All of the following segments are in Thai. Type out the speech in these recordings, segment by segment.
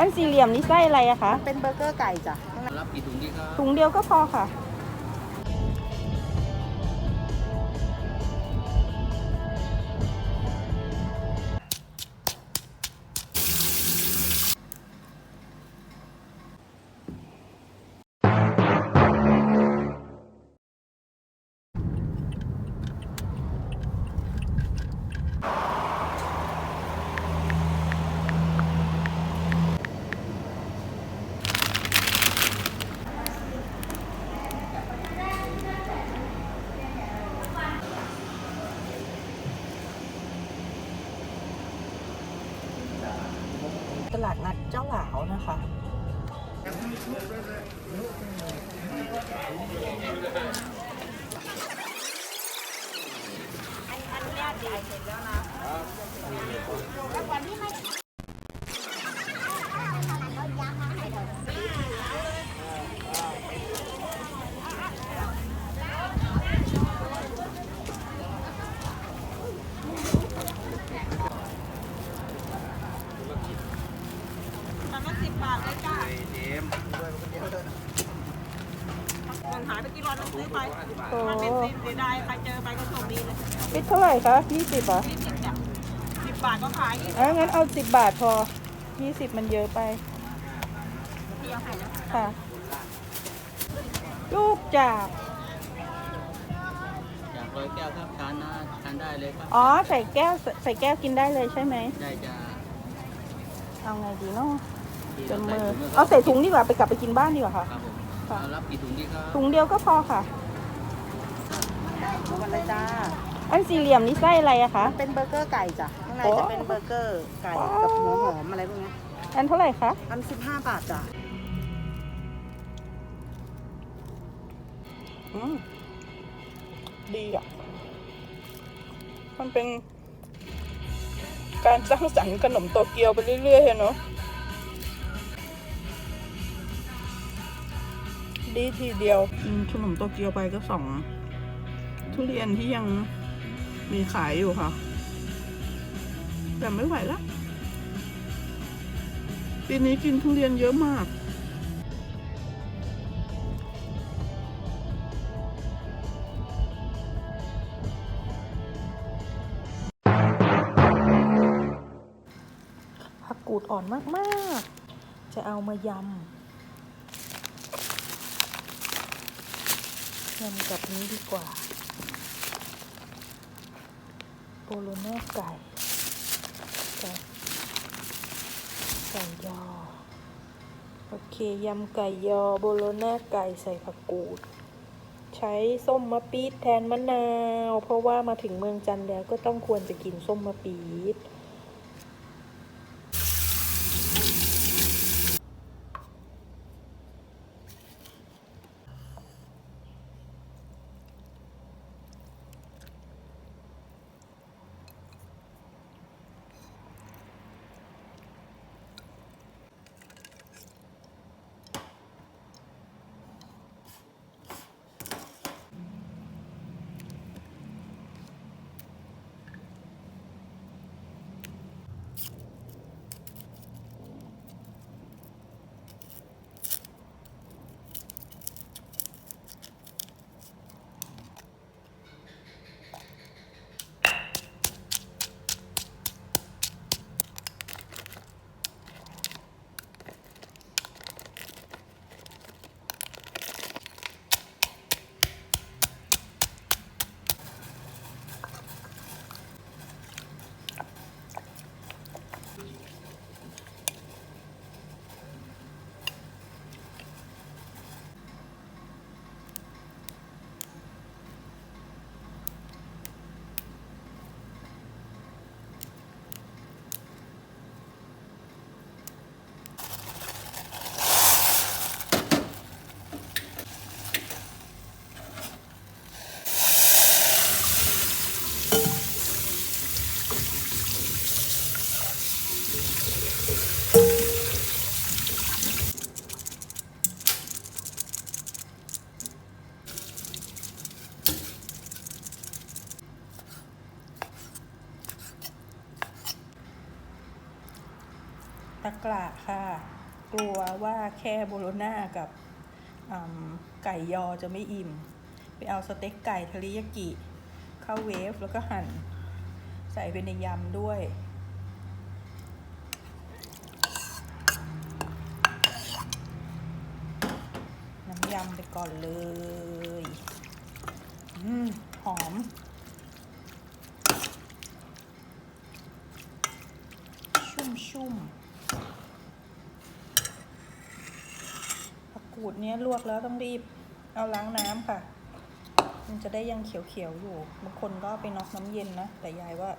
อันสี่เหลี่ยมนี่ไส้อะไรอะคะ เป็นเบอร์เกอร์ไก่จ้ะรับกี่ถุงดีครับถุงเดียวก็พอค่ะ ตลาดนัดเจ้าหลาวนะคะ มันมาสิบบาท เลยจ้าเจมมันหายไปกี่ร้อยมันซื้อไป โอ้มันเป็นสิเสียดายใครเจอไปก็โชคดีเลยปิดเท่าไหร่คะยี่สิบอะยี่สิบจ้ะสิบบาทก็ขายยี่สิบอะงั้นเอาสิบบาทพอยี่สิบมันเยอะไป เดียวให้นะค่ะ ลูกจากจากร้อยแก้วครับทานนะทานได้เลยครับ อ๋อใส่แก้วใส่แก้วกินได้เลยใช่ไหม ได้จะเอาไงดีเนาะที่ จเรานใส่มือถุงนะคเอารับใส่ถุงดีกว่าไปกลับไปกินบ้านดีกว่าค่ะครับผมค่ะเอารับกี่ถุงดีครับถุงเดียวก็พอค่ะมันเลยจ้า อันสี่เหลี่ยมนี่ไส้อะไรอะคะเป็นเบอร์เกอร์ไก่จ้ะข้างในโอ้จะเป็นเบอร์เกอร์ไก่กับหัวหอมอะไรพวกเนี้ยอันเท่าไหร่คะพันสิบห้าบาทจ้ะอืมดีอะ มันเป็นการสร้างสรรค์ขนมโตเกียวไปเรื่อยๆเนาะ ดีทีเดียวกินขนมโตเกียวไปก็สองทุเรียนที่ยังมีขายอยู่ค่ะ แต่ไม่ไหวละปีนี้กินทุเรียนเยอะมากผักกูดอ่อนมาก ๆ จะเอามายำ ยำกับนี้ดีกว่าโบโลน่าไก่ไก่ไก่ยอ โอเค ยำไก่ยอโบโลน่าไก่ใส่ผักกูด ใช้ส้มมะปี๊ดแทนมะนาว เพราะว่ามาถึงเมืองจันแล้วก็ต้องควรจะกินส้มมะปี๊ด ตะกละค่ะ กลัวว่าแค่โบโลน่ากับไก่ยอจะไม่อิ่ม ไปเอาสเต็กไก่เทริยากิเข้าเวฟแล้วก็หั่น ใส่ไปในยำด้วยน้ำยำไปก่อนเลยอืมหอมชุ่มชุ่ มผักกูดเนี้ยลวกแล้วต้องรีบเอาล้างน้ำค่ะ มันจะได้ยังเขียวๆอยู่ บางคนก็ไปน็อกน้ำเย็นนะ แต่ยายว่า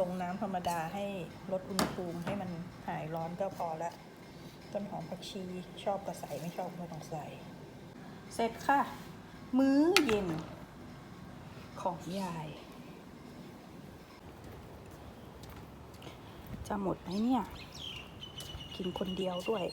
ลงน้ำธรรมดาให้ลดอุณหภูมิให้มันหายร้อนก็พอละต้นหอมผักชีชอบก็ใส่ไม่ชอบไม่ต้องใส่ เสร็จค่ะ มื้อเย็น ของยาย จะหมดไหมเนี่ย กินคนเดียวด้วย